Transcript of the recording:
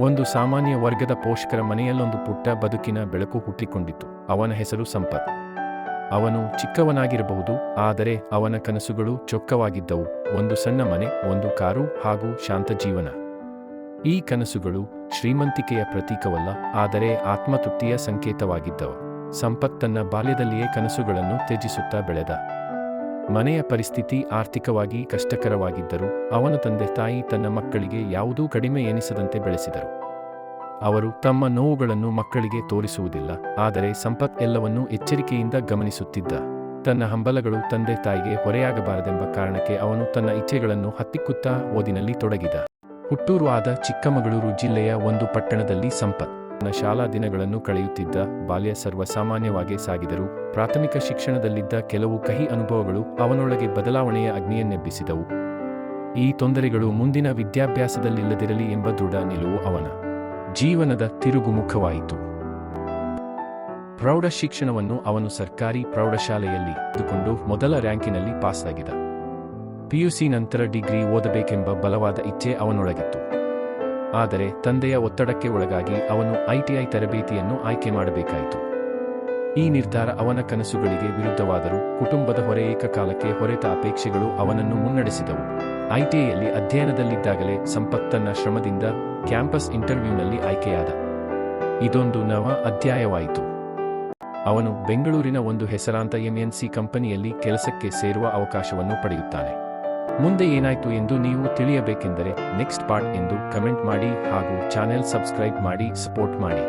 ಒಂದು ಸಾಮಾನ್ಯ ವರ್ಗದ ಪೋಷಕರ ಮನೆಯಲ್ಲೊಂದು ಪುಟ್ಟ ಬದುಕಿನ ಬೆಳಕು ಹುಟ್ಟಿಕೊಂಡಿತು. ಅವನ ಹೆಸರು ಸಂಪತ್. ಅವನು ಚಿಕ್ಕವನಾಗಿರಬಹುದು, ಆದರೆ ಅವನ ಕನಸುಗಳು ಚೊಕ್ಕವಾಗಿದ್ದವು. ಒಂದು ಸಣ್ಣ ಮನೆ, ಒಂದು ಕಾರು ಹಾಗೂ ಶಾಂತ ಜೀವನ. ಈ ಕನಸುಗಳು ಶ್ರೀಮಂತಿಕೆಯ ಪ್ರತೀಕವಲ್ಲ, ಆದರೆ ಆತ್ಮತೃಪ್ತಿಯ ಸಂಕೇತವಾಗಿದ್ದವು. ಸಂಪತ್ ತನ್ನ ಬಾಲ್ಯದಲ್ಲಿಯೇ ಕನಸುಗಳನ್ನು ತ್ಯಜಿಸುತ್ತಾ ಬೆಳೆದ. ಮನೆಯ ಪರಿಸ್ಥಿತಿ ಆರ್ಥಿಕವಾಗಿ ಕಷ್ಟಕರವಾಗಿದ್ದರೂ ಅವನ ತಂದೆ ತಾಯಿ ತನ್ನ ಮಕ್ಕಳಿಗೆ ಯಾವುದೂ ಕಡಿಮೆ ಎನಿಸದಂತೆ ಬೆಳೆಸಿದರು. ಅವರು ತಮ್ಮ ನೋವುಗಳನ್ನು ಮಕ್ಕಳಿಗೆ ತೋರಿಸುವುದಿಲ್ಲ, ಆದರೆ ಸಂಪತ್ ಎಲ್ಲವನ್ನೂ ಎಚ್ಚರಿಕೆಯಿಂದ ಗಮನಿಸುತ್ತಿದ್ದ. ತನ್ನ ಹಂಬಲಗಳು ತಂದೆ ತಾಯಿಗೆ ಹೊರೆಯಾಗಬಾರದೆಂಬ ಕಾರಣಕ್ಕೆ ಅವನು ತನ್ನ ಇಚ್ಛೆಗಳನ್ನು ಹತ್ತಿಕ್ಕುತ್ತಾ ಓದಿನಲ್ಲಿ ತೊಡಗಿದ. ಹುಟ್ಟೂರು ಆದ ಚಿಕ್ಕಮಗಳೂರು ಜಿಲ್ಲೆಯ ಒಂದು ಪಟ್ಟಣದಲ್ಲಿ ಸಂಪತ್. ತನ್ನ ಶಾಲಾ ದಿನಗಳನ್ನು ಕಳೆಯುತ್ತಿದ್ದ ಬಾಲ್ಯ ಸರ್ವಸಾಮಾನ್ಯವಾಗಿ ಸಾಗಿದರು, ಪ್ರಾಥಮಿಕ ಶಿಕ್ಷಣದಲ್ಲಿದ್ದ ಕೆಲವು ಕಹಿ ಅನುಭವಗಳು ಅವನೊಳಗೆ ಬದಲಾವಣೆಯ ಅಗ್ನಿಯನ್ನೆಬ್ಬಿಸಿದವು. ಈ ತೊಂದರೆಗಳು ಮುಂದಿನ ವಿದ್ಯಾಭ್ಯಾಸದಲ್ಲಿಲ್ಲದಿರಲಿ ಎಂಬ ದೃಢ ನಿಲುವು ಅವನ ಜೀವನದ ತಿರುಗುಮುಖವಾಯಿತು. ಪ್ರೌಢ ಶಿಕ್ಷಣವನ್ನು ಅವನು ಸರ್ಕಾರಿ ಪ್ರೌಢಶಾಲೆಯಲ್ಲಿ ಇದ್ದುಕೊಂಡು ಮೊದಲ ರ್ಯಾಂಕಿನಲ್ಲಿ ಪಾಸ್ ಆಗಿದ ಪಿಯುಸಿ ನಂತರ ಡಿಗ್ರಿ ಓದಬೇಕೆಂಬ ಬಲವಾದ ಇಚ್ಛೆ ಅವನೊಳಗಿತ್ತು. ಆದರೆ ತಂದೆಯ ಒತ್ತಡಕ್ಕೆ ಒಳಗಾಗಿ ಅವನು ಐಟಿಐ ತರಬೇತಿಯನ್ನು ಆಯ್ಕೆ ಮಾಡಬೇಕಾಯಿತು. ಈ ನಿರ್ಧಾರ ಅವನ ಕನಸುಗಳಿಗೆ ವಿರುದ್ಧವಾದರೂ ಕುಟುಂಬದ ಹೊರೆ ಏಕಕಾಲಕ್ಕೆ ಹೊರೆತ ಅಪೇಕ್ಷೆಗಳು ಅವನನ್ನು ಮುನ್ನಡೆಸಿದವು. ಐಟಿಐಯಲ್ಲಿ ಅಧ್ಯಯನದಲ್ಲಿದ್ದಾಗಲೇ ಸಂಪತ್ತನ್ನ ಶ್ರಮದಿಂದ ಕ್ಯಾಂಪಸ್ ಇಂಟರ್ವ್ಯೂನಲ್ಲಿ ಆಯ್ಕೆಯಾದ. ಇದೊಂದು ನವ ಅಧ್ಯಾಯವಾಯಿತು. ಅವನು ಬೆಂಗಳೂರಿನ ಒಂದು ಹೆಸರಾಂತ ಎಂಎನ್ಸಿ ಕಂಪನಿಯಲ್ಲಿ ಕೆಲಸಕ್ಕೆ ಸೇರುವ ಅವಕಾಶವನ್ನು ಪಡೆಯುತ್ತಾನೆ. ಮುಂದೆ ಏನಾಯ್ತು ಎಂದು ನೀವು ತಿಳಿಯಬೇಕೆಂದರೆ ನೆಕ್ಸ್ಟ್ ಪಾರ್ಟ್ ಎಂದು ಕಮೆಂಟ್ ಮಾಡಿ ಹಾಗೂ ಚಾನೆಲ್ ಸಬ್ಸ್ಕ್ರೈಬ್ ಮಾಡಿ, ಸಪೋರ್ಟ್ ಮಾಡಿ.